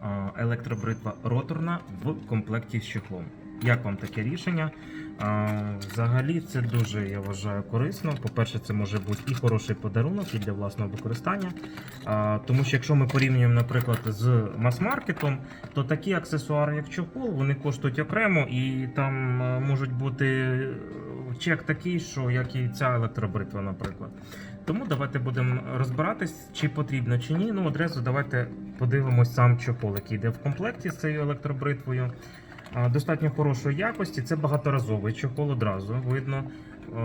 а, електробритва роторна в комплекті з чехлом. Як вам таке рішення? Взагалі це дуже я вважаю корисно. По-перше, це може бути і хороший подарунок і для власного використання. Тому що якщо ми порівнюємо, наприклад, з мас-маркетом, то такі аксесуари, як чохол, вони коштують окремо, і там е, можуть бути е, чек такий, що як і ця електробритва, наприклад. Тому давайте будемо розбиратись, чи потрібно чи ні. Ну, одразу давайте подивимось сам чохол, який йде в комплекті з цією електробритвою. Достатньо хорошої якості. Це багаторазовий чохол одразу видно.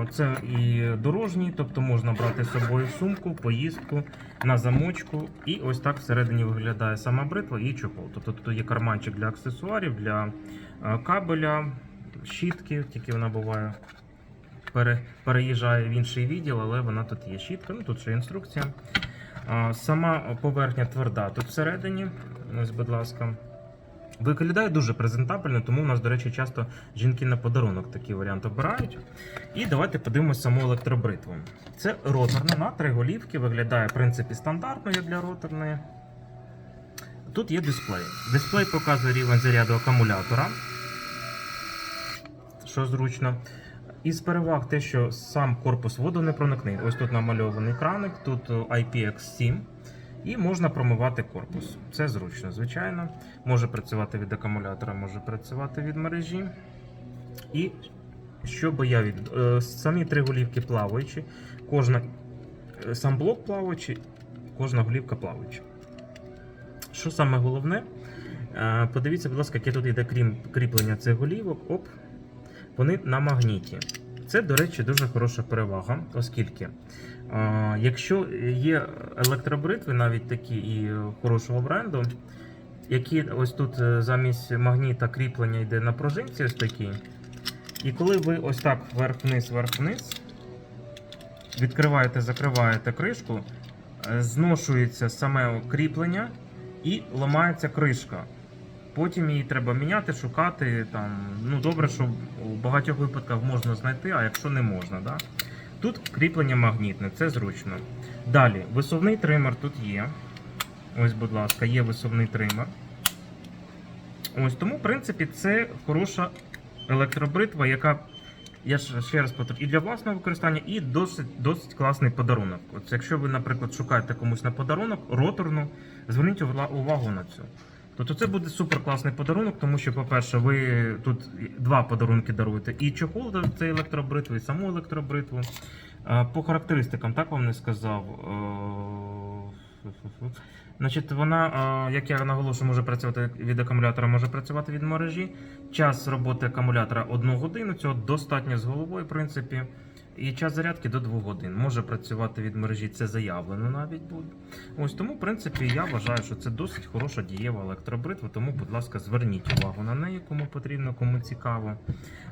Це і дорожній, тобто можна брати з собою сумку, поїздку на замочку. І ось так всередині виглядає сама бритва і чохол. Тобто тут є карманчик для аксесуарів, для кабеля, щітки, тільки вона буває. Пере, переїжджає в інший відділ, але вона тут є щітка, ну тут ще інструкція. А, Сама поверхня тверда тут всередині. Ось, будь ласка. Виглядає дуже презентабельно, тому у нас, до речі, часто жінки на подарунок такий варіант обирають. І давайте подивимося саму електробритву. Це роторна на три голівки, виглядає в принципі стандартно як для роторної. Тут є дисплей. Дисплей показує рівень заряду акумулятора, що зручно. Із переваг те, що сам корпус водонепроникний. Ось тут намальований краник, тут IPX7. І можна промивати корпус. Це зручно, звичайно. Може працювати від акумулятора, може працювати від мережі. І що би я від. е, Самі три голівки плаваючі, кожна, е, сам блок плаваючий, кожна голівка плаваюча. Що саме головне? Е, Подивіться, будь ласка, яке тут йде крім кріплення цих голівок. Оп, вони на магніті. Це, до речі, дуже хороша перевага, оскільки а, якщо є електробритви, навіть такі і хорошого бренду, які ось тут е, замість магніта кріплення йде на пружинці, ось такі. І коли ви ось так вверх-вниз, вверх-вниз, відкриваєте, закриваєте кришку, е, зношується саме кріплення і ламається кришка. Потім її треба міняти, шукати. Там, ну добре, що у багатьох випадках можна знайти, а якщо не можна. Да? Тут кріплення магнітне, це зручно. Далі, висувний тример тут є. Ось, будь ласка, є висувний тример. Ось тому, в принципі, це хороша електробритва, яка, я ще раз повторю, і для власного використання, і досить, досить класний подарунок. От якщо ви, наприклад, шукаєте комусь на подарунок, роторну, зверніть увагу на цю. Тобто це буде супер класний подарунок, тому що, по-перше, ви тут два подарунки даруєте: і чохол до цієї електробритви, і саму електробритву. По характеристикам, так вам не сказав. Е. Значить, вона, е, як я наголошую, може працювати від акумулятора, може працювати від мережі. Час роботи акумулятора 1 годину, цього достатньо з головою, в принципі. І час зарядки до 2 годин. Може працювати від мережі, це заявлено навіть буде. Ось тому, в принципі, я вважаю, що це досить хороша дієва електробритва, тому, будь ласка, зверніть увагу на неї, кому потрібно, кому цікаво.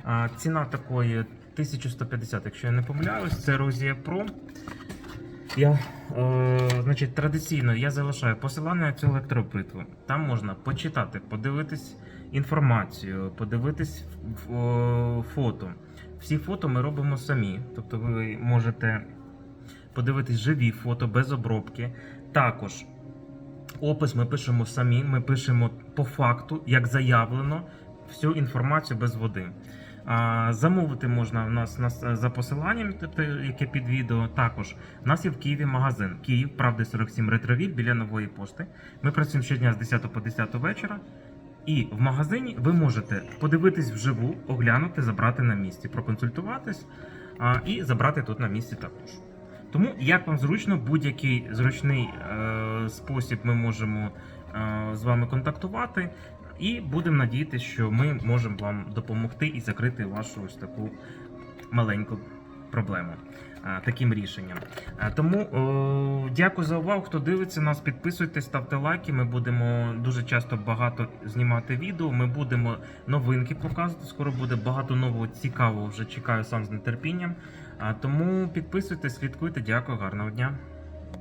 А, ціна такої 1150, якщо я не помиляюсь, це Розія Pro. Я, е, значить, традиційно я залишаю посилання цю електробритву. Там можна почитати, подивитись інформацію, подивитись ф- фото. Всі фото ми робимо самі. Тобто ви можете подивитись живі фото без обробки. Також опис ми пишемо самі, ми пишемо по факту, як заявлено, всю інформацію без води. А, замовити можна в нас, нас за посиланням, тобто, яке під відео. Також у нас є в Києві магазин Київ, правди 47 ретровіль біля нової пошти. Ми працюємо щодня з 10 по 10 вечора. І в магазині ви можете подивитись вживу, оглянути, забрати на місці, проконсультуватись а, і забрати тут на місці також. Тому, як вам зручно, будь-який зручний е, спосіб ми можемо е, з вами контактувати, і будемо надіятися, що ми можемо вам допомогти і закрити вашу ось таку маленьку проблему таким рішенням. Е, Тому дякую за увагу. Хто дивиться нас, підписуйтесь, ставте лайки. Ми будемо дуже часто багато знімати відео. Ми будемо новинки показувати. Скоро буде багато нового цікавого. Вже чекаю сам з нетерпінням. А, Тому підписуйтесь, слідкуйте. Дякую, гарного дня.